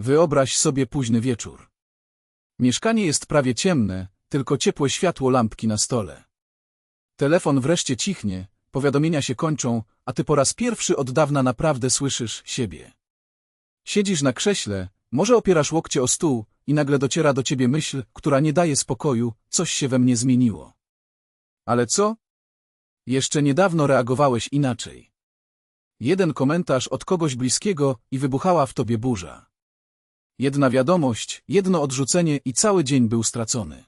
Wyobraź sobie późny wieczór. Mieszkanie jest prawie ciemne, tylko ciepłe światło lampki na stole. Telefon wreszcie cichnie, powiadomienia się kończą, a ty po raz pierwszy od dawna naprawdę słyszysz siebie. Siedzisz na krześle, może opierasz łokcie o stół i nagle dociera do ciebie myśl, która nie daje spokoju, coś się we mnie zmieniło. Ale co? Jeszcze niedawno reagowałeś inaczej. Jeden komentarz od kogoś bliskiego i wybuchała w tobie burza. Jedna wiadomość, jedno odrzucenie i cały dzień był stracony.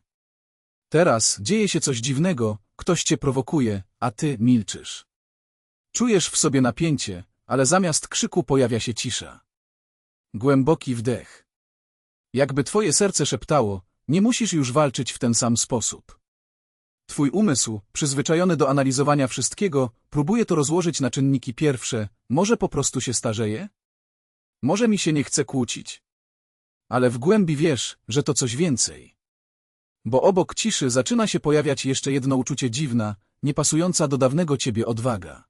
Teraz dzieje się coś dziwnego, ktoś cię prowokuje, a ty milczysz. Czujesz w sobie napięcie, ale zamiast krzyku pojawia się cisza. Głęboki wdech. Jakby twoje serce szeptało, nie musisz już walczyć w ten sam sposób. Twój umysł, przyzwyczajony do analizowania wszystkiego, próbuje to rozłożyć na czynniki pierwsze, może po prostu się starzeje? Może mi się nie chce kłócić. Ale w głębi wiesz, że to coś więcej. Bo obok ciszy zaczyna się pojawiać jeszcze jedno uczucie dziwna, niepasująca do dawnego ciebie odwaga.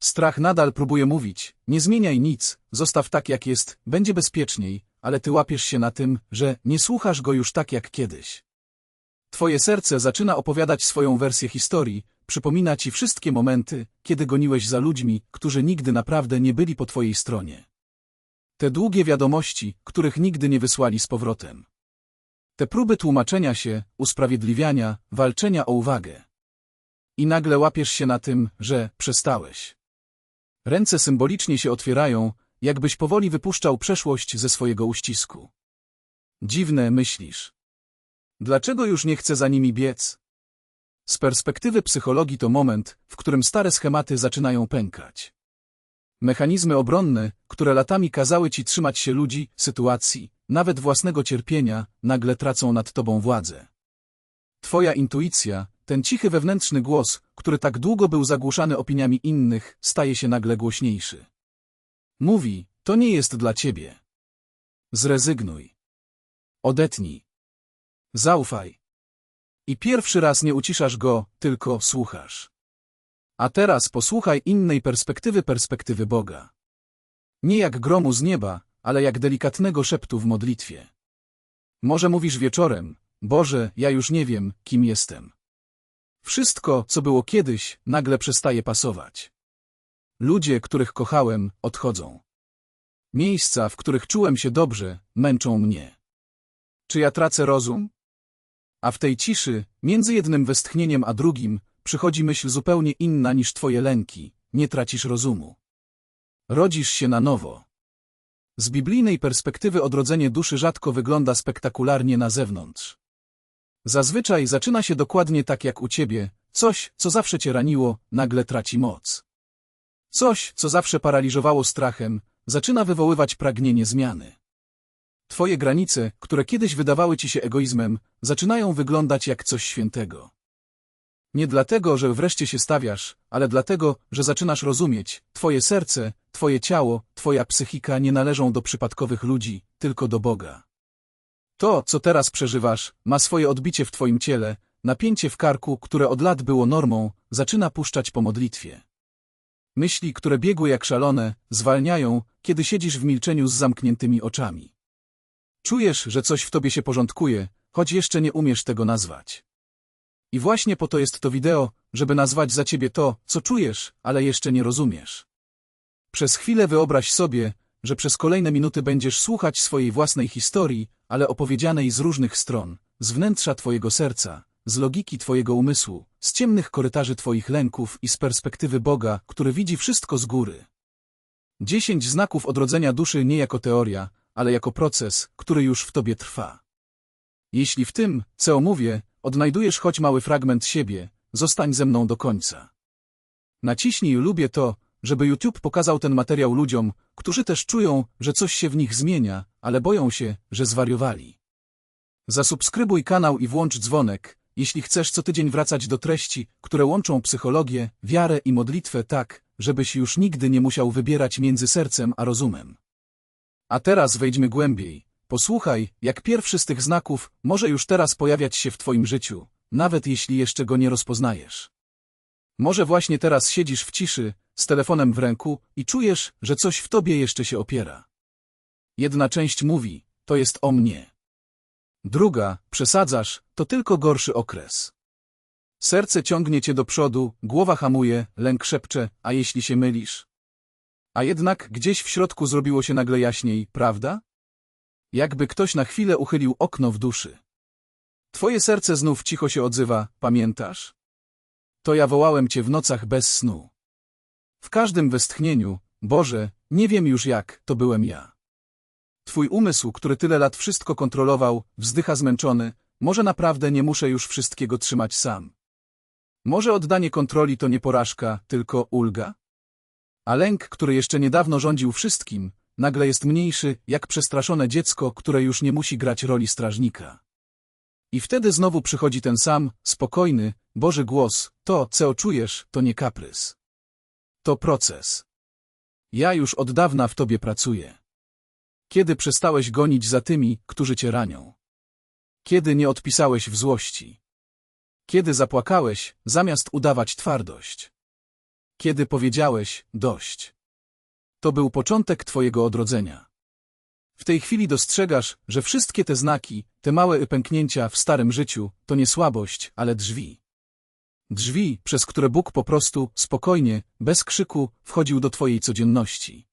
Strach nadal próbuje mówić, nie zmieniaj nic, zostaw tak jak jest, będzie bezpieczniej, ale ty łapiesz się na tym, że nie słuchasz go już tak jak kiedyś. Twoje serce zaczyna opowiadać swoją wersję historii, przypomina ci wszystkie momenty, kiedy goniłeś za ludźmi, którzy nigdy naprawdę nie byli po twojej stronie. Te długie wiadomości, których nigdy nie wysłali z powrotem. Te próby tłumaczenia się, usprawiedliwiania, walczenia o uwagę. I nagle łapiesz się na tym, że przestałeś. Ręce symbolicznie się otwierają, jakbyś powoli wypuszczał przeszłość ze swojego uścisku. Dziwne myślisz. Dlaczego już nie chcę za nimi biec? Z perspektywy psychologii to moment, w którym stare schematy zaczynają pękać. Mechanizmy obronne, które latami kazały ci trzymać się ludzi, sytuacji, nawet własnego cierpienia, nagle tracą nad tobą władzę. Twoja intuicja, ten cichy wewnętrzny głos, który tak długo był zagłuszany opiniami innych, staje się nagle głośniejszy. Mówi, to nie jest dla ciebie. Zrezygnuj. Odetnij. Zaufaj. I pierwszy raz nie uciszasz go, tylko słuchasz. A teraz posłuchaj innej perspektywy perspektywy Boga. Nie jak gromu z nieba, ale jak delikatnego szeptu w modlitwie. Może mówisz wieczorem, Boże, ja już nie wiem, kim jestem. Wszystko, co było kiedyś, nagle przestaje pasować. Ludzie, których kochałem, odchodzą. Miejsca, w których czułem się dobrze, męczą mnie. Czy ja tracę rozum? A w tej ciszy, między jednym westchnieniem a drugim, przychodzi myśl zupełnie inna niż twoje lęki, nie tracisz rozumu. Rodzisz się na nowo. Z biblijnej perspektywy odrodzenie duszy rzadko wygląda spektakularnie na zewnątrz. Zazwyczaj zaczyna się dokładnie tak jak u ciebie, coś, co zawsze cię raniło, nagle traci moc. Coś, co zawsze paraliżowało strachem, zaczyna wywoływać pragnienie zmiany. Twoje granice, które kiedyś wydawały ci się egoizmem, zaczynają wyglądać jak coś świętego. Nie dlatego, że wreszcie się stawiasz, ale dlatego, że zaczynasz rozumieć, twoje serce, twoje ciało, twoja psychika nie należą do przypadkowych ludzi, tylko do Boga. To, co teraz przeżywasz, ma swoje odbicie w twoim ciele, napięcie w karku, które od lat było normą, zaczyna puszczać po modlitwie. Myśli, które biegły jak szalone, zwalniają, kiedy siedzisz w milczeniu z zamkniętymi oczami. Czujesz, że coś w tobie się porządkuje, choć jeszcze nie umiesz tego nazwać. I właśnie po to jest to wideo, żeby nazwać za ciebie to, co czujesz, ale jeszcze nie rozumiesz. Przez chwilę wyobraź sobie, że przez kolejne minuty będziesz słuchać swojej własnej historii, ale opowiedzianej z różnych stron, z wnętrza twojego serca, z logiki twojego umysłu, z ciemnych korytarzy twoich lęków i z perspektywy Boga, który widzi wszystko z góry. Dziesięć znaków odrodzenia duszy nie jako teoria, ale jako proces, który już w tobie trwa. Jeśli w tym, co omówię, odnajdujesz choć mały fragment siebie, zostań ze mną do końca. Naciśnij lubię to, żeby YouTube pokazał ten materiał ludziom, którzy też czują, że coś się w nich zmienia, ale boją się, że zwariowali. Zasubskrybuj kanał i włącz dzwonek, jeśli chcesz co tydzień wracać do treści, które łączą psychologię, wiarę i modlitwę tak, żebyś już nigdy nie musiał wybierać między sercem a rozumem. A teraz wejdźmy głębiej. Posłuchaj, jak pierwszy z tych znaków może już teraz pojawiać się w Twoim życiu, nawet jeśli jeszcze go nie rozpoznajesz. Może właśnie teraz siedzisz w ciszy, z telefonem w ręku i czujesz, że coś w Tobie jeszcze się opiera. Jedna część mówi, to jest o mnie. Druga, przesadzasz, to tylko gorszy okres. Serce ciągnie cię do przodu, głowa hamuje, lęk szepcze, a jeśli się mylisz? A jednak gdzieś w środku zrobiło się nagle jaśniej, prawda? Jakby ktoś na chwilę uchylił okno w duszy. Twoje serce znów cicho się odzywa, pamiętasz? To ja wołałem cię w nocach bez snu. W każdym westchnieniu, Boże, nie wiem już jak, to byłem ja. Twój umysł, który tyle lat wszystko kontrolował, wzdycha zmęczony, może naprawdę nie muszę już wszystkiego trzymać sam. Może oddanie kontroli to nie porażka, tylko ulga? A lęk, który jeszcze niedawno rządził wszystkim, nagle jest mniejszy, jak przestraszone dziecko, które już nie musi grać roli strażnika. I wtedy znowu przychodzi ten sam, spokojny, Boży głos, to, co czujesz, to nie kaprys. To proces. Ja już od dawna w tobie pracuję. Kiedy przestałeś gonić za tymi, którzy cię ranią? Kiedy nie odpisałeś w złości? Kiedy zapłakałeś, zamiast udawać twardość? Kiedy powiedziałeś, dość? To był początek twojego odrodzenia. W tej chwili dostrzegasz, że wszystkie te znaki, te małe pęknięcia w starym życiu, to nie słabość, ale drzwi. Drzwi, przez które Bóg po prostu, spokojnie, bez krzyku, wchodził do twojej codzienności.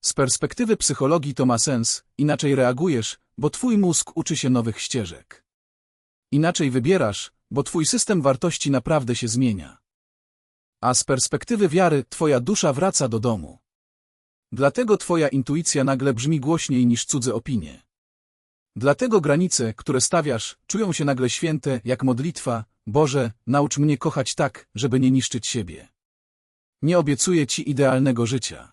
Z perspektywy psychologii to ma sens, inaczej reagujesz, bo twój mózg uczy się nowych ścieżek. Inaczej wybierasz, bo twój system wartości naprawdę się zmienia. A z perspektywy wiary twoja dusza wraca do domu. Dlatego twoja intuicja nagle brzmi głośniej niż cudze opinie. Dlatego granice, które stawiasz, czują się nagle święte, jak modlitwa, Boże, naucz mnie kochać tak, żeby nie niszczyć siebie. Nie obiecuję Ci idealnego życia.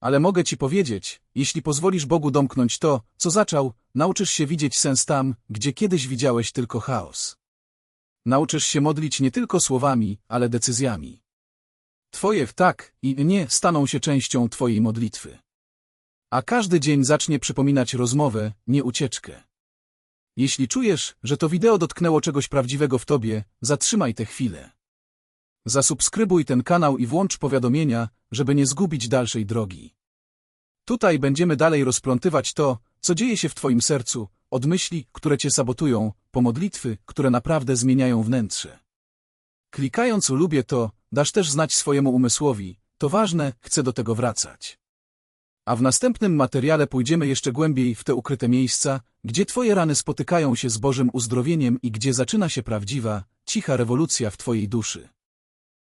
Ale mogę Ci powiedzieć, jeśli pozwolisz Bogu domknąć to, co zaczął, nauczysz się widzieć sens tam, gdzie kiedyś widziałeś tylko chaos. Nauczysz się modlić nie tylko słowami, ale decyzjami. Twoje tak i nie staną się częścią Twojej modlitwy. A każdy dzień zacznie przypominać rozmowę, nie ucieczkę. Jeśli czujesz, że to wideo dotknęło czegoś prawdziwego w Tobie, zatrzymaj tę chwilę. Zasubskrybuj ten kanał i włącz powiadomienia, żeby nie zgubić dalszej drogi. Tutaj będziemy dalej rozplątywać to, co dzieje się w Twoim sercu, od myśli, które Cię sabotują, po modlitwy, które naprawdę zmieniają wnętrze. Klikając lubię to, dasz też znać swojemu umysłowi, to ważne, chcę do tego wracać. A w następnym materiale pójdziemy jeszcze głębiej w te ukryte miejsca, gdzie Twoje rany spotykają się z Bożym uzdrowieniem i gdzie zaczyna się prawdziwa, cicha rewolucja w Twojej duszy.